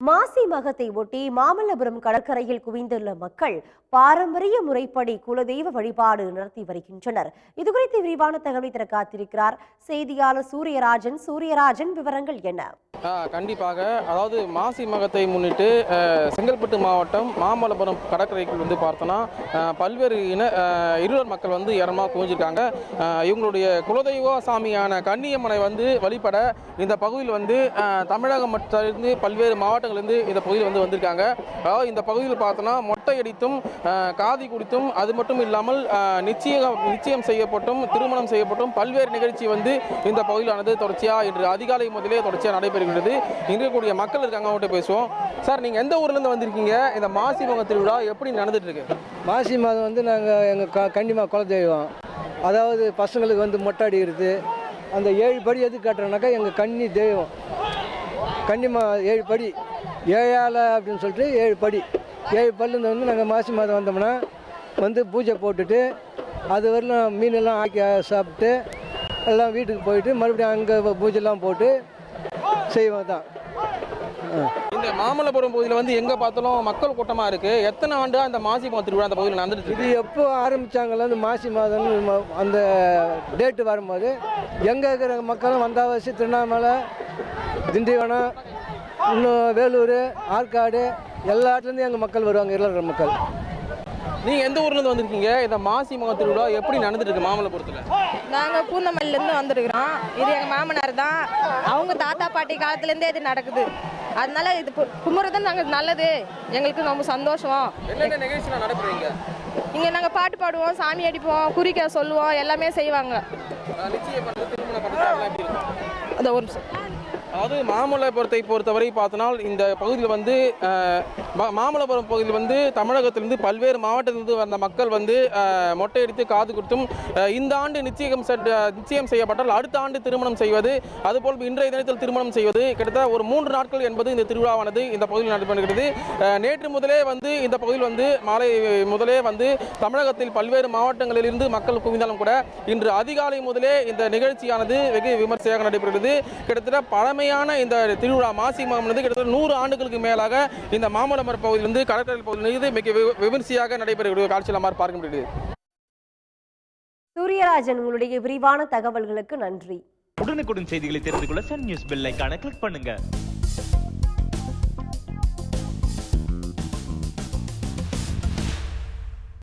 மாசி மகத்தை ஒட்டி மாமல்லபுரம் கடற்கரையில் குவிந்துள்ள மக்கள் பாரம்பரிய முறைப்படி குலதெய்வ வழிபாடு நடத்தி வருகின்றனர். இதுகுறித்து விரிவான தகவலை தர காத்திருக்கிறார் செய்தியாளர் சூரியராஜன். சூரியராஜன் விவரங்கள் என்ன? கண்டிப்பாக. அதாவது மாசி மகத்தை முன்னிட்டு செங்கல்பட்டு மாவட்டம் மாமல்லபுரம் கடற்கரைக்குள் வந்து பார்த்தோன்னா பல்வேறு இன இருவர் மக்கள் வந்து இரமாக குவிஞ்சிருக்காங்க. இவங்களுடைய குலதெய்வ சாமியான கன்னியம்மனை வந்து வழிபட இந்த பகுதியில் வந்து தமிழகம் மற்றிலிருந்து பல்வேறு மாவட்டங்கள்லேருந்து இந்த பகுதியில் வந்து வந்திருக்காங்க. அதாவது இந்த பகுதியில் பார்த்தோன்னா மொட்டை அடித்தும் காதி குடித்தும் அது மட்டும் இல்லாமல் நிச்சயம் நிச்சயம் செய்யப்பட்டும் திருமணம் செய்யப்பட்டும் பல்வேறு நிகழ்ச்சி வந்து இந்த பகுதியிலானது தொடர்ச்சியாக இன்று அதிகாலை முதலே தொடர்ச்சியாக நடைபெறுகிறது. இங்கே இருக்கக்கூடிய மக்கள் இருக்காங்க அவங்கள்ட்ட பேசுவோம். சார் நீங்கள் எந்த ஊர்லேருந்து வந்திருக்கீங்க? இந்த மாசி மக திருவிழா எப்படி நடந்துட்டு இருக்கு மாசி மாதம் வந்து நாங்கள் எங்கள் க கன்னிமா குலதெய்வம் அதாவது பசங்களுக்கு வந்து மொட்டை அடிக்கிறது அந்த ஏழு படி எதுக்கு காட்டுறோன்னாக்கா எங்கள் கன்னி தெய்வம். கன்னிமா ஏழு படி. ஏழால அப்படின்னு சொல்லிட்டு ஏழு படி. ஏழு பல்லுந்து வந்து நாங்கள் மாசி மாதம் வந்தோம்னா வந்து பூஜை போட்டுட்டு அது வரலாம் மீனெல்லாம் ஆக்கி சாப்பிட்டு எல்லாம் வீட்டுக்கு போயிட்டு மறுபடியும் அங்கே பூஜைலாம் போட்டு செய்வோம் தான் இந்த மாமல்லபுரம் பகுதியில் வந்து எங்கே பார்த்தாலும் மக்கள் கூட்டமாக இருக்கு. எத்தனை ஆண்டா இந்த மாசி மக திருவிழா அந்த பகுதியில் நடந்துட்டு இது எப்போ ஆரம்பித்தாங்களோ அந்த மாசி மாதம் அந்த டேட்டு வரும்போது எங்கே இருக்கிற மக்களும் வந்தாவாசி திருவண்ணாமலை திண்டிவனம் இன்னும் வேலூர் ஆற்காடு எல்லா இடத்துலேருந்து எங்கள் மக்கள் வருவாங்க இருக்கிற மக்கள். நீங்கள் எந்த ஊர்லேருந்து வந்திருக்கீங்க? இந்த மாசி மக திருவிழா எப்படி நடந்துட்டு இருக்கு மாமல்லபுரத்தில் நாங்கள் பூந்தமல்லிலேருந்து வந்திருக்கிறோம். இது எங்கள் மாமனார் தான். அவங்க தாத்தா பாட்டி காலத்துலேருந்தே இது நடக்குது. அதனால இது கு- கும்பிட்றது நாங்கள் நல்லது. எங்களுக்கு ரொம்ப சந்தோஷம். என்னென்ன நடைபெறுவீங்க இங்கே நாங்கள் பாட்டு பாடுவோம் சாமி அடிப்போம் குறிக்க சொல்லுவோம் எல்லாமே செய்வாங்க. அந்த ஒரு நிமிஷம். அதாவது மாமல்லபுரத்தை பொறுத்தவரை பார்த்தனால் இந்த பகுதியில் வந்து மாமல்லபுரம் பகுதியில் வந்து தமிழகத்திலிருந்து பல்வேறு மாவட்டத்திலிருந்து வந்த மக்கள் வந்து மொட்டையடித்து காது கொடுத்தும் இந்த ஆண்டு நிச்சயம் நிச்சயம் செய்யப்பட்டால் அடுத்த ஆண்டு திருமணம் செய்வது அதுபோல் இன்றைய தினத்தில் திருமணம் செய்வது கிட்டத்தட்ட ஒரு மூன்று நாட்கள் என்பது இந்த திருவிழாவானது இந்த பகுதியில் நடைபெறுகிறது. நேற்று முதலே வந்து இந்த பகுதியில் வந்து மாலை முதலே வந்து தமிழகத்தில் பல்வேறு மாவட்டங்களிலிருந்து மக்கள் குவிந்தாலும் கூட இன்று அதிகாலை முதலே இந்த நிகழ்ச்சியானது வெகு விமர்சையாக நடைபெறுகிறது. கிட்டத்தட்ட பழமையான இந்த திருவிழா மாசி மாமனது கிட்டத்தட்ட நூறு ஆண்டுகளுக்கு மேலாக இந்த மாமல்லபுரம் பகுதியிலிருந்து கடற்கரை பகுதியிலிருந்து மிக வி- விமர்சையாக நடைபெறுகிறது காட்சியில் மாதிரி பார்க்க முடியுது. சூரியராஜன் உங்களுடைய விரிவான தகவல்களுக்கு நன்றி. உடனுக்குடன் செய்திகளை தெரிந்து கொள்ள சன் நியூஸ் பெல் ஐகானை கிளிக் பண்ணுங்க.